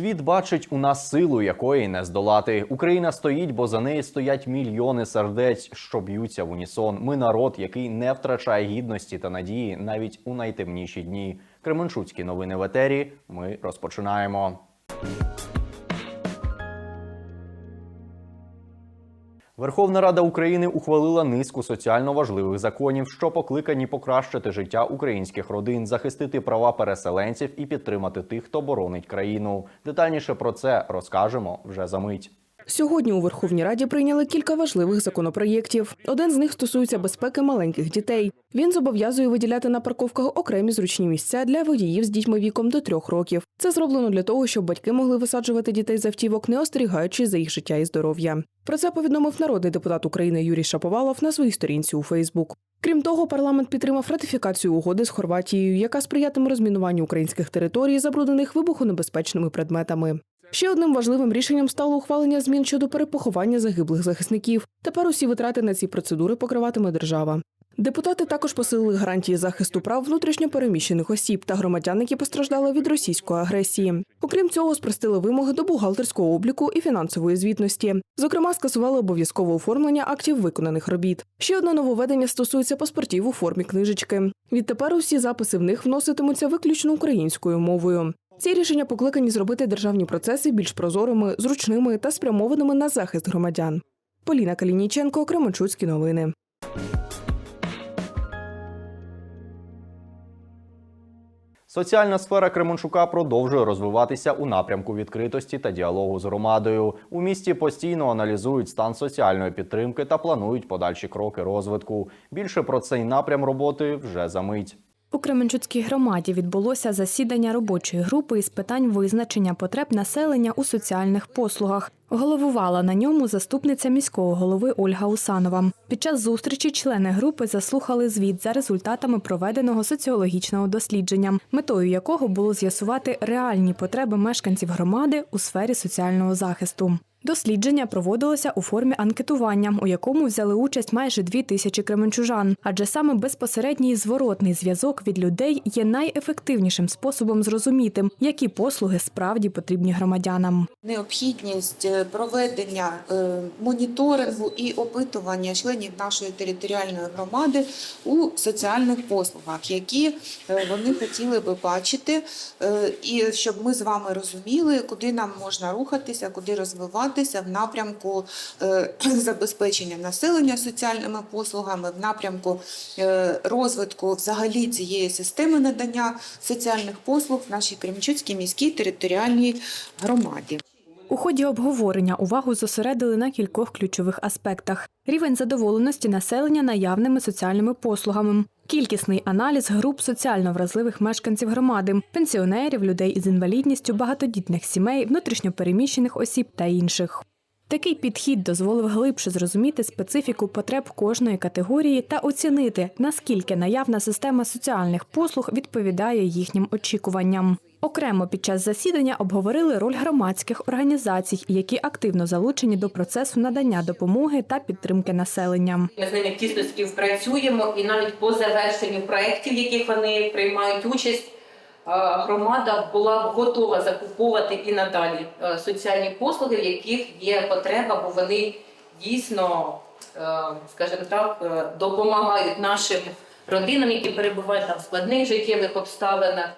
Світ бачить у нас силу, якої не здолати. Україна стоїть, бо за неї стоять мільйони сердець, що б'ються в унісон. Ми народ, який не втрачає гідності та надії навіть у найтемніші дні. Кременчуцькі новини в етері. Ми розпочинаємо. Верховна Рада України ухвалила низку соціально важливих законів, що покликані покращити життя українських родин, захистити права переселенців і підтримати тих, хто боронить країну. Детальніше про це розкажемо вже за мить. Сьогодні у Верховній Раді прийняли кілька важливих законопроєктів. Один з них стосується безпеки маленьких дітей. Він зобов'язує виділяти на парковках окремі зручні місця для водіїв з дітьми віком до трьох років. Це зроблено для того, щоб батьки могли висаджувати дітей з автівок, не остерігаючись за їх життя і здоров'я. Про це повідомив народний депутат України Юрій Шаповалов на своїй сторінці у Фейсбук. Крім того, парламент підтримав ратифікацію угоди з Хорватією, яка сприятиме розмінуванню українських територій, забруднених вибухонебезпечними предметами. Ще одним важливим рішенням стало ухвалення змін щодо перепоховання загиблих захисників. Тепер усі витрати на ці процедури покриватиме держава. Депутати також посилили гарантії захисту прав внутрішньопереміщених осіб та громадян, які постраждали від російської агресії. Окрім цього, спростили вимоги до бухгалтерського обліку і фінансової звітності. Зокрема, скасували обов'язкове оформлення актів виконаних робіт. Ще одне нововведення стосується паспортів у формі книжечки. Відтепер усі записи в них вноситимуться виключно українською мовою. Ці рішення покликані зробити державні процеси більш прозорими, зручними та спрямованими на захист громадян. Поліна Калініченко, Кременчуцькі новини. Соціальна сфера Кременчука продовжує розвиватися у напрямку відкритості та діалогу з громадою. У місті постійно аналізують стан соціальної підтримки та планують подальші кроки розвитку. Більше про цей напрям роботи вже за мить. У Кременчуцькій громаді відбулося засідання робочої групи із питань визначення потреб населення у соціальних послугах. Головувала на ньому заступниця міського голови Ольга Усанова. Під час зустрічі члени групи заслухали звіт за результатами проведеного соціологічного дослідження, метою якого було з'ясувати реальні потреби мешканців громади у сфері соціального захисту. Дослідження проводилося у формі анкетування, у якому взяли участь майже дві тисячі кременчужан, адже саме безпосередній зворотний зв'язок від людей є найефективнішим способом зрозуміти, які послуги справді потрібні громадянам. необхідність е, проведення е, моніторингу і опитування членів нашої територіальної громади у соціальних послугах, які е, вони хотіли би бачити, і щоб ми з вами розуміли, куди нам можна рухатися, куди розвиватися в напрямку е, забезпечення населення соціальними послугами, в напрямку е, розвитку взагалі цієї системи надання соціальних послуг в нашій Кремчуцькій міській територіальній громаді. У ході обговорення увагу зосередили на кількох ключових аспектах: рівень задоволеності населення наявними соціальними послугами, кількісний аналіз груп соціально вразливих мешканців громади, пенсіонерів, людей із інвалідністю, багатодітних сімей, внутрішньопереміщених осіб та інших. Такий підхід дозволив глибше зрозуміти специфіку потреб кожної категорії та оцінити, наскільки наявна система соціальних послуг відповідає їхнім очікуванням. Окремо під час засідання обговорили роль громадських організацій, які активно залучені до процесу надання допомоги та підтримки населення. Ми з ними тісно співпрацюємо, і навіть по завершенню проєктів, яких вони приймають участь, громада була б готова закуповувати і надалі е, соціальні послуги, в яких є потреба, бо вони дійсно, е, скажімо так, е, допомагають нашим родинам, які перебувають там в складних життєвих обставинах.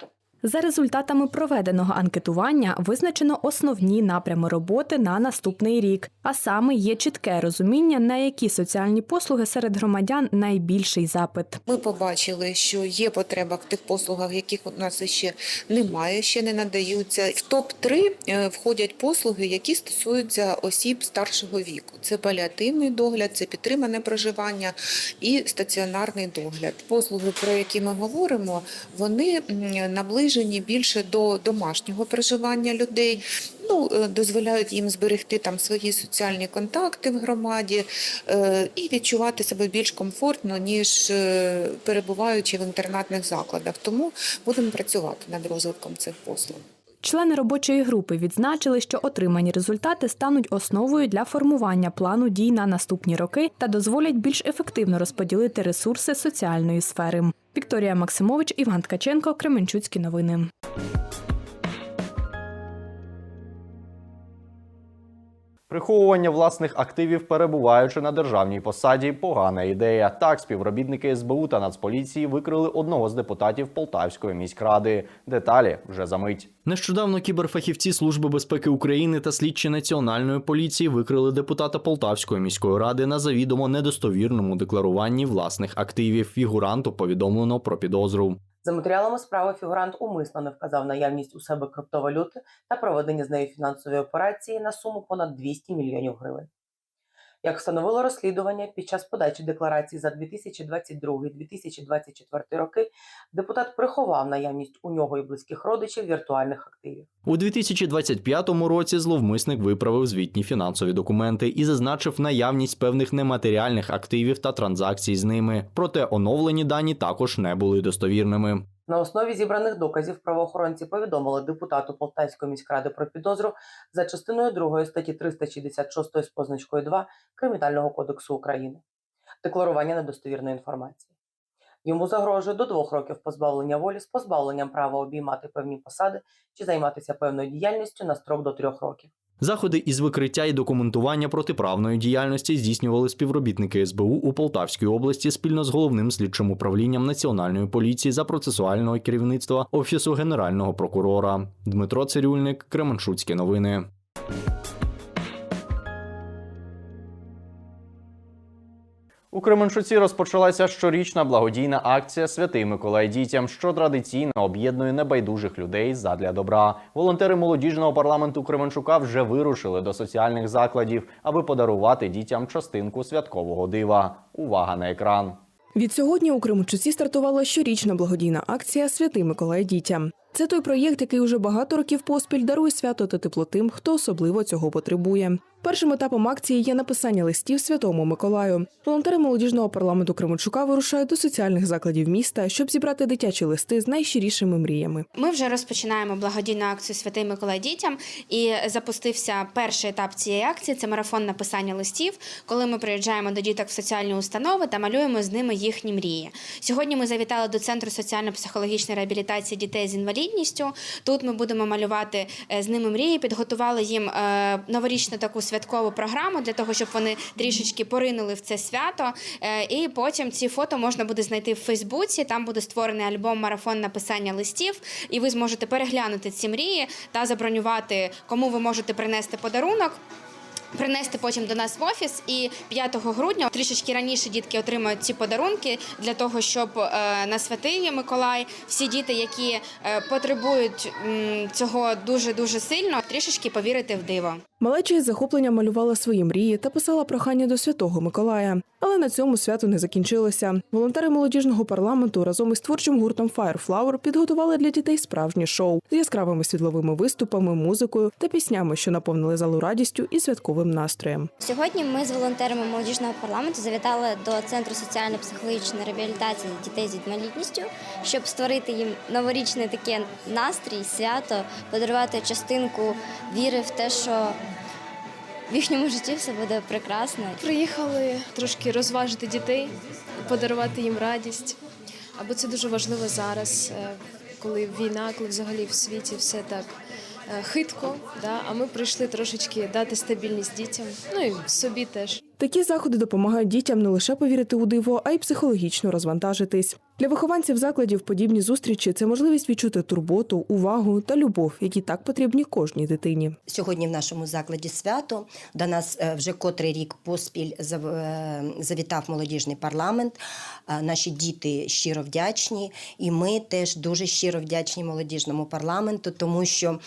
За результатами проведеного анкетування визначено основні напрями роботи на наступний рік, а саме є чітке розуміння, на які соціальні послуги серед громадян найбільший запит. Ми побачили, що є потреба в тих послугах, яких у нас ще немає, ще не надаються. В топ 3 входять послуги, які стосуються осіб старшого віку. Це паліативний догляд, це підтримане проживання і стаціонарний догляд. Послуги, про які ми говоримо, вони м, наближені більше до домашнього проживання людей. Ну, е, дозволяють їм зберегти там свої соціальні контакти в громаді е, і відчувати себе більш комфортно, ніж е, перебуваючи в інтернатних закладах. Тому будемо працювати над розвитком цих послуг. Члени робочої групи відзначили, що отримані результати стануть основою для формування плану дій на наступні роки та дозволять більш ефективно розподілити ресурси соціальної сфери. Вікторія Максимович, Іван Ткаченко, Кременчуцькі новини. Приховування власних активів, перебуваючи на державній посаді, погана ідея. Так, співробітники СБУ та Нацполіції викрили одного з депутатів Полтавської міськради. Деталі вже за мить. Нещодавно кіберфахівці Служби безпеки України та слідчі національної поліції викрили депутата Полтавської міської ради на завідомо недостовірному декларуванні власних активів. Фігуранту повідомлено про підозру. За матеріалами справи фігурант умисно не вказав наявність у себе криптовалюти та проведення з нею фінансової операції на суму понад 200 мільйонів гривень. Як встановило розслідування, під час подачі декларацій за 2022-2024 роки депутат приховав наявність у нього і близьких родичів віртуальних активів. У 2025 році зловмисник виправив звітні фінансові документи і зазначив наявність певних нематеріальних активів та транзакцій з ними. Проте оновлені дані також не були достовірними. На основі зібраних доказів правоохоронці повідомили депутату Полтавської міськради про підозру за частиною 2 статті 366 з позначкою 2 Кримінального кодексу України. Декларування недостовірної інформації. Йому загрожує до двох років позбавлення волі з позбавленням права обіймати певні посади чи займатися певною діяльністю на строк до трьох років. Заходи із викриття і документування протиправної діяльності здійснювали співробітники СБУ у Полтавській області спільно з головним слідчим управлінням Національної поліції за процесуального керівництва Офісу Генерального прокурора. Дмитро Цирюльник, Кременчуцькі новини. Кременчуці розпочалася щорічна благодійна акція Святий Миколай дітям, що традиційно об'єднує небайдужих людей задля добра. Волонтери молодіжного парламенту Кременчука вже вирушили до соціальних закладів, аби подарувати дітям частинку святкового дива. Увага на екран. Відсьогодні у Кременчуці стартувала щорічна благодійна акція Святий Миколай дітям. Це той проєкт, який уже багато років поспіль дарує свято та тепло тим, хто особливо цього потребує. Першим етапом акції є написання листів Святому Миколаю. Волонтери молодіжного парламенту Кременчука вирушають до соціальних закладів міста, щоб зібрати дитячі листи з найщирішими мріями. Ми вже розпочинаємо благодійну акцію Святий Миколай дітям і запустився перший етап цієї акції. Це марафон написання листів, коли ми приїжджаємо до діток в соціальні установи та малюємо з ними їхні мрії. Сьогодні ми завітали до центру соціально-психологічної реабілітації дітей з інвалідністю. Тут ми будемо малювати е, з ними мрії, підготували їм е, новорічну таку святкову програму для того, щоб вони трішечки поринули в це свято. Е, І потім ці фото можна буде знайти в Фейсбуці. Там буде створений альбом марафон написання листів, і ви зможете переглянути ці мрії та забронювати, кому ви можете принести подарунок. Принести потім до нас в офіс, і 5 грудня трішечки раніше дітки отримають ці подарунки для того, щоб е, на святий Миколай всі діти, які е, потребують цього дуже дуже сильно, трішечки повірити в диво. Малеча із захопленням малювала свої мрії та писала прохання до святого Миколая. Але на цьому свято не закінчилося. Волонтери молодіжного парламенту разом із творчим гуртом Fireflower підготували для дітей справжнє шоу з яскравими світловими виступами, музикою та піснями, що наповнили залу радістю і святковим настроєм. Сьогодні ми з волонтерами молодіжного парламенту завітали до центру соціально-психологічної реабілітації дітей з інвалідністю, щоб створити їм новорічний такий настрій, свято, подарувати частинку віри в те, що в їхньому житті все буде прекрасно. Приїхали трошки розважити дітей, подарувати їм радість. Або це дуже важливо зараз, е, коли війна, коли взагалі в світі все так е, хитко. Да? А ми прийшли трошечки дати стабільність дітям, ну і собі теж. Такі заходи допомагають дітям не лише повірити у диво, а й психологічно розвантажитись. Для вихованців закладів подібні зустрічі це можливість відчути турботу, увагу та любов, які так потрібні кожній дитині. Сьогодні в нашому закладі свято до нас е, вже котрий рік поспіль е, завітав молодіжний парламент. Е, Наші діти щиро вдячні, і ми теж дуже щиро вдячні молодіжному парламенту, тому що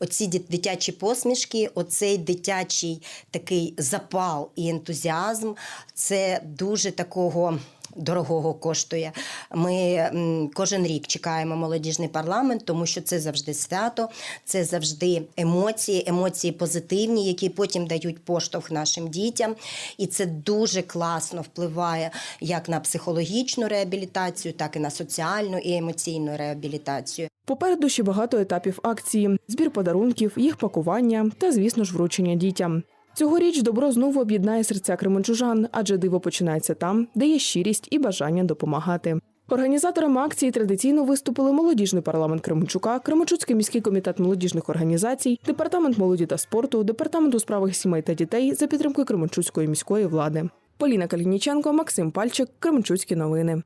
оці дитячі посмішки, оцей дитячий такий запал і ентузіазм це дуже такого. Дорогого коштує. Ми кожен рік чекаємо молодіжний парламент, тому що це завжди свято, це завжди емоції, емоції позитивні, які потім дають поштовх нашим дітям. І це дуже класно впливає як на психологічну реабілітацію, так і на соціальну і емоційну реабілітацію. Попереду ще багато етапів акції: збір подарунків, їх пакування та, звісно ж, вручення дітям. Цьогоріч добро знову об'єднає серця кременчужан, адже диво починається там, де є щирість і бажання допомагати. Організаторами акції традиційно виступили молодіжний парламент Кременчука, Кременчуцький міський комітет молодіжних організацій, департамент молоді та спорту, департамент у справах сімей та дітей за підтримкою Кременчуцької міської влади. Поліна Калініченко, Максим Пальчик, Кременчуцькі новини.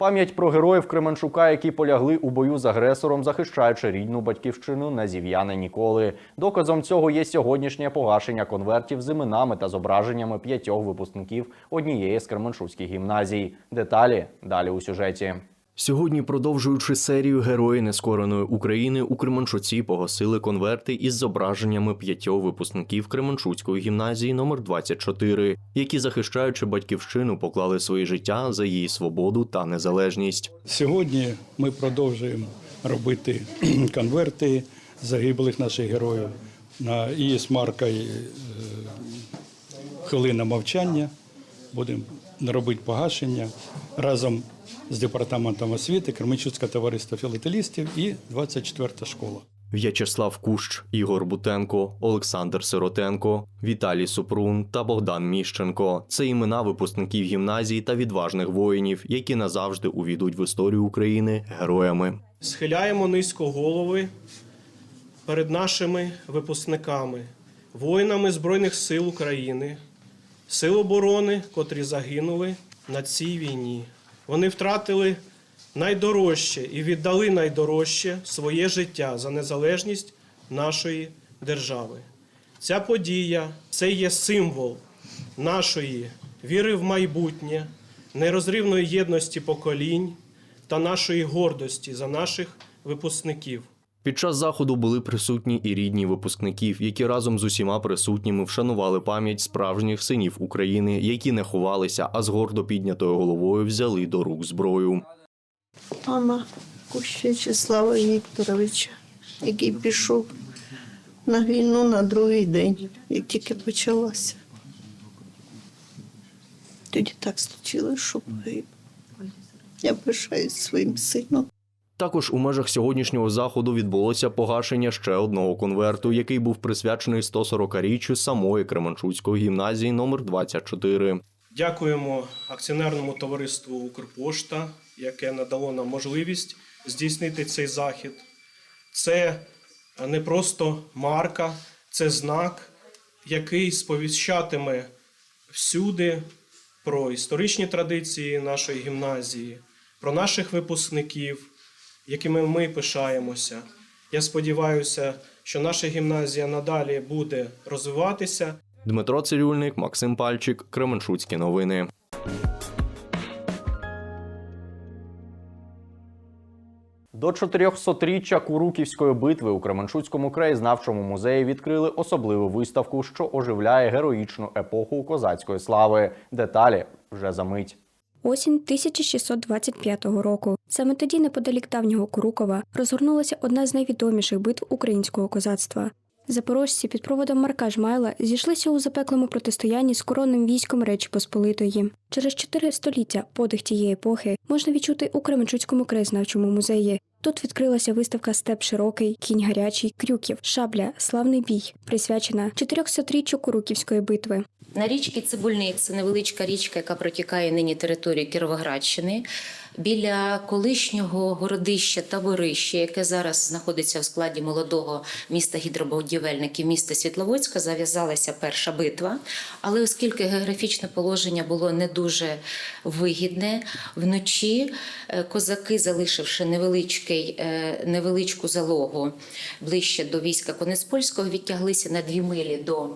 Пам'ять про героїв Кременчука, які полягли у бою з агресором, захищаючи рідну батьківщину, не зів'яне ніколи. Доказом цього є сьогоднішнє погашення конвертів з іменами та зображеннями п'ятьох випускників однієї з Кременчуцьких гімназій. Деталі далі у сюжеті. Сьогодні, продовжуючи серію Герої нескореної України, у Кременчуці погасили конверти із зображеннями п'ятьох випускників Кременчуцької гімназії номер 24 які, захищаючи батьківщину, поклали своє життя за її свободу та незалежність. Сьогодні ми продовжуємо робити конверти загиблих наших героїв. І з маркою е, хвилина мовчання. Будемо робити погашення разом з департаментом освіти, Кременчуцьке товариство філателістів і 24-та школа. В'ячеслав Кущ, Ігор Бутенко, Олександр Сиротенко, Віталій Супрун та Богдан Міщенко це імена випускників гімназії та відважних воїнів, які назавжди увійдуть в історію України героями. Схиляємо низько голови перед нашими випускниками, воїнами Збройних сил України, сил оборони, котрі загинули на цій війні. Вони втратили найдорожче і віддали найдорожче своє життя за незалежність нашої держави. Ця подія це є символ нашої віри в майбутнє, нерозривної єдності поколінь та нашої гордості за наших випускників. Під час заходу були присутні і рідні випускників, які разом з усіма присутніми вшанували пам'ять справжніх синів України, які не ховалися, а з гордо піднятою головою взяли до рук зброю. мама Куща В'ячеслава Вікторовича, який пішов на війну на другий день, як тільки почалася. Тоді так случилось, що погиб. Я пишаюсь своїм сином. Також у межах сьогоднішнього заходу відбулося погашення ще одного конверту, який був присвячений 140-річчю самої Кременчуцької гімназії номер 24. Дякуємо акціонерному товариству Укрпошта, яке надало нам можливість здійснити цей захід. Це не просто марка, це знак, який сповіщатиме всюди про історичні традиції нашої гімназії, про наших випускників, якими ми пишаємося. Я сподіваюся, що наша гімназія надалі буде розвиватися. Дмитро Цирюльник, Максим Пальчик, Кременчуцькі новини. До 400-річчя Куруківської битви у Кременчуцькому краєзнавчому музеї відкрили особливу виставку, що оживляє героїчну епоху козацької слави. Деталі вже за мить. Осінь 1625 року. Саме тоді, неподалік давнього Курукова, розгорнулася одна з найвідоміших битв українського козацтва. Запорожці під проводом Марка Жмайла зійшлися у запеклому протистоянні з коронним військом Речі Посполитої. Через чотири століття подих тієї епохи можна відчути у Кременчуцькому краєзнавчому музеї. Тут відкрилася виставка Степ широкий, кінь гарячий, крюків, шабля, славний бій, присвячена 400-річчю Куруківської битви. На річці Цибульник це невеличка річка, яка протікає нині територію Кіровоградщини. Біля колишнього городища Таборище, яке зараз знаходиться в складі молодого міста гідробудівельників міста Світловодська, зав'язалася перша битва. Але оскільки географічне положення було не дуже вигідне, вночі е, козаки, залишивши невеличкий, е, невеличку залогу ближче до війська Конеспольського, відтяглися на дві милі до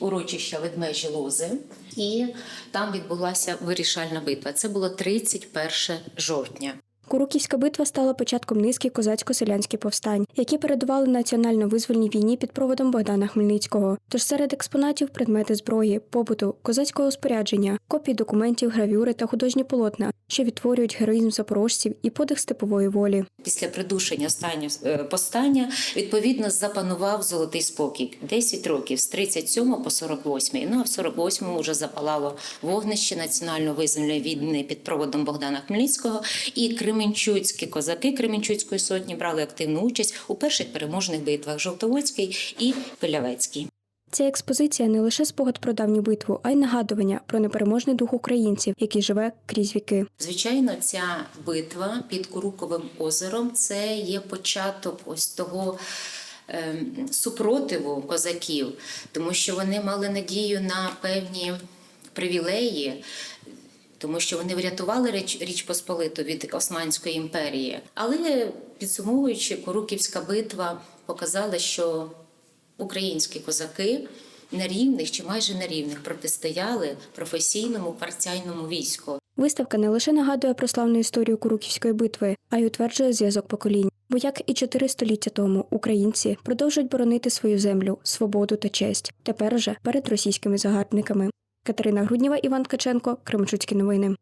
урочища ведмежі лози, і там відбулася вирішальна битва. Це було 31 жовтня. Куруківська битва стала початком низки козацько-селянських повстань, які передували національно-визвольній війні під проводом Богдана Хмельницького. Тож серед експонатів предмети зброї, побуту, козацького спорядження, копії документів, гравюри та художні полотна, що відтворюють героїзм запорожців і подих степової волі. Після придушення останнього е, повстання відповідно запанував золотий спокій. 10 років з 37 по 48. Ну а в 48-му вже запалало вогнище національно-визвольної війни під проводом Богдана Хмельницького і Кременчуцькі козаки Кременчуцької сотні брали активну участь у перших переможних битвах Жовтоводській і Пилявецькій. Ця експозиція не лише спогад про давню битву, а й нагадування про непереможний дух українців, який живе крізь віки. Звичайно, ця битва під Куруковим озером це є початок ось того. ем, Супротиву козаків, тому що вони мали надію на певні привілеї, тому що вони врятували Річ, Річ Посполиту від Османської імперії. Але підсумовуючи, Куруківська битва показала, що українські козаки на рівних чи майже на рівних протистояли професійному партійному війську. Виставка не лише нагадує про славну історію Куруківської битви, а й утверджує зв'язок поколінь. Бо як і чотири століття тому українці продовжують боронити свою землю, свободу та честь. Тепер уже перед російськими загарбниками. Катерина Грудніва, Іван Ткаченко, Кременчуцькі новини.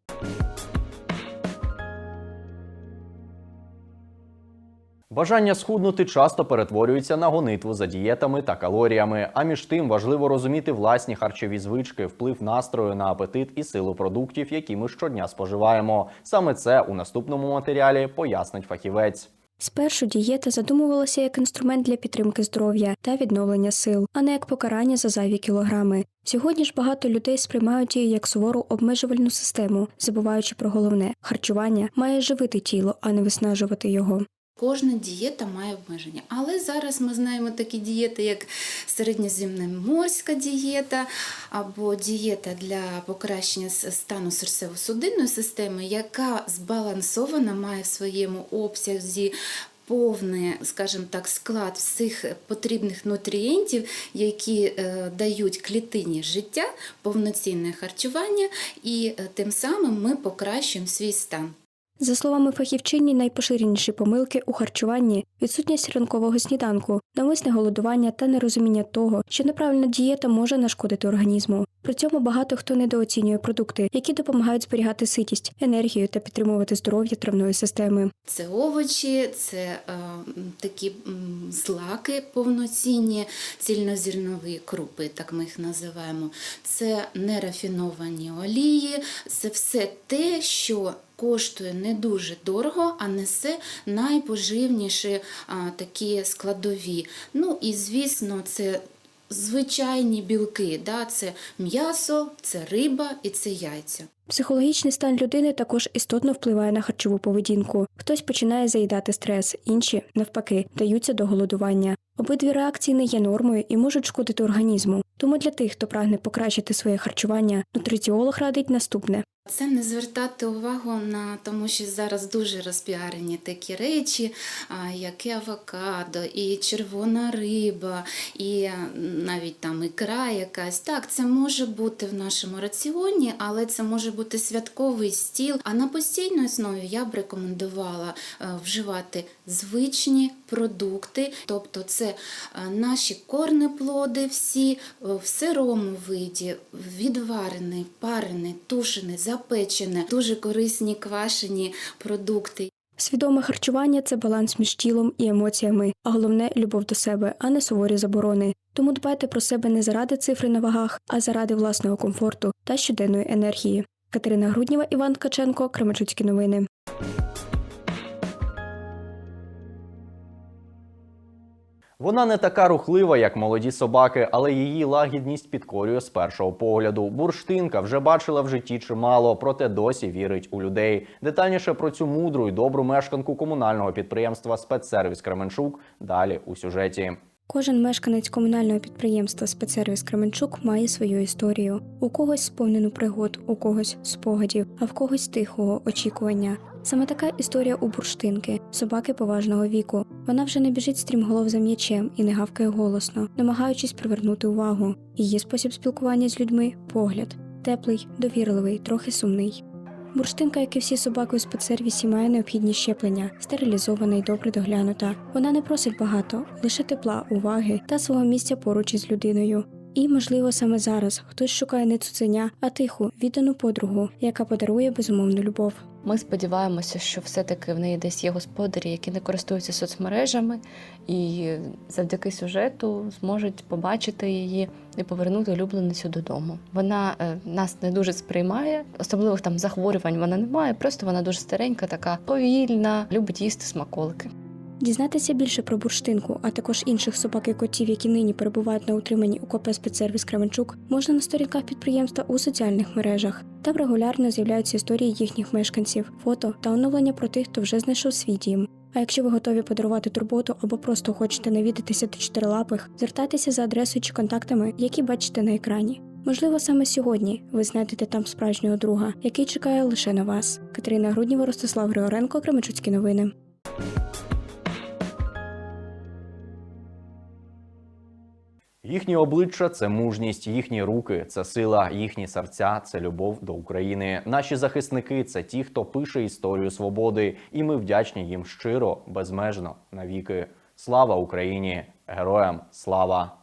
Бажання схуднути часто перетворюється на гонитву за дієтами та калоріями. А між тим важливо розуміти власні харчові звички, вплив настрою на апетит і силу продуктів, які ми щодня споживаємо. Саме це у наступному матеріалі пояснить фахівець. Спершу дієта задумувалася як інструмент для підтримки здоров'я та відновлення сил, а не як покарання за зайві кілограми. Сьогодні ж багато людей сприймають її як сувору обмежувальну систему, забуваючи про головне харчування має живити тіло, а не виснажувати його. Кожна дієта має обмеження. Але зараз ми знаємо такі дієти, як середньоземноморська дієта або дієта для покращення стану серцево-судинної системи, яка збалансована, має в своєму обсязі. Повний, скажімо так, склад всіх потрібних нутрієнтів, які е, дають клітині життя, повноцінне харчування, і е, тим самим ми покращуємо свій стан. За словами фахівчині, найпоширеніші помилки у харчуванні відсутність ранкового сніданку, навмисне голодування та нерозуміння того, що неправильна дієта може нашкодити організму. При цьому багато хто недооцінює продукти, які допомагають зберігати ситість, енергію та підтримувати здоров'я травної системи. Це овочі, це е, такі злаки повноцінні, цільнозернові крупи, так ми їх називаємо. Це нерафіновані олії, це все те, що коштує не дуже дорого, а несе найпоживніші а, такі складові. Ну і звісно, це. Звичайні білки, да, це м'ясо, це риба і це яйця. Психологічний стан людини також істотно впливає на харчову поведінку. Хтось починає заїдати стрес, інші, навпаки, даються до голодування. Обидві реакції не є нормою і можуть шкодити організму. Тому для тих, хто прагне покращити своє харчування, нутриціолог радить наступне. Це не звертати увагу на тому, що зараз дуже розпіарені такі речі, як і авокадо, і червона риба, і навіть там ікра якась. Так, це може бути в нашому раціоні, але це може бути святковий стіл. А на постійній основі я б рекомендувала е, вживати звичні продукти, тобто це е, наші корнеплоди, всі е, в сирому виді, відварений, парений, тушений, запечене, дуже корисні квашені продукти. Свідоме харчування це баланс між тілом і емоціями, а головне любов до себе, а не суворі заборони. Тому дбайте про себе не заради цифри на вагах, а заради власного комфорту та щоденної енергії. Катерина Грудніва, Іван Ткаченко, Кременчуцькі новини. Вона не така рухлива, як молоді собаки, але її лагідність підкорює з першого погляду. Бурштинка вже бачила в житті чимало, проте досі вірить у людей. Детальніше про цю мудру і добру мешканку комунального підприємства Спецсервіс Кременчук далі у сюжеті. Кожен мешканець комунального підприємства Спецсервіс Кременчук має свою історію. У когось сповнену пригод, у когось спогадів, а в когось тихого очікування. Саме така історія у бурштинки, собаки поважного віку. Вона вже не біжить стрімголов за м'ячем і не гавкає голосно, намагаючись привернути увагу. Її спосіб спілкування з людьми погляд теплий, довірливий, трохи сумний. Бурштинка, як і всі собаки у спецсервісі, має необхідні щеплення, стерилізована і добре доглянута. Вона не просить багато, лише тепла, уваги та свого місця поруч із людиною. І, можливо, саме зараз хтось шукає не цуценя, а тиху, віддану подругу, яка подарує безумовну любов. Ми сподіваємося, що все-таки в неї десь є господарі, які не користуються соцмережами, і завдяки сюжету зможуть побачити її і повернути улюбленицю додому. Вона е, нас не дуже сприймає, особливих там захворювань вона не має, просто вона дуже старенька, така повільна, любить їсти смаколики. Дізнатися більше про бурштинку, а також інших собак і котів, які нині перебувають на утриманні у КП «Спецсервіс Кременчук, можна на сторінках підприємства у соціальних мережах. Там регулярно з'являються історії їхніх мешканців, фото та оновлення про тих, хто вже знайшов свій дім. А якщо ви готові подарувати турботу або просто хочете навідатися до чотирилапих, звертайтеся за адресою чи контактами, які бачите на екрані. Можливо, саме сьогодні ви знайдете там справжнього друга, який чекає лише на вас. Катерина Грудніва, Ростислав Григоренко, Кременчуцькі новини. Їхні обличчя це мужність, їхні руки це сила, їхні серця це любов до України. Наші захисники це ті, хто пише історію свободи, і ми вдячні їм щиро, безмежно навіки. Слава Україні! Героям слава!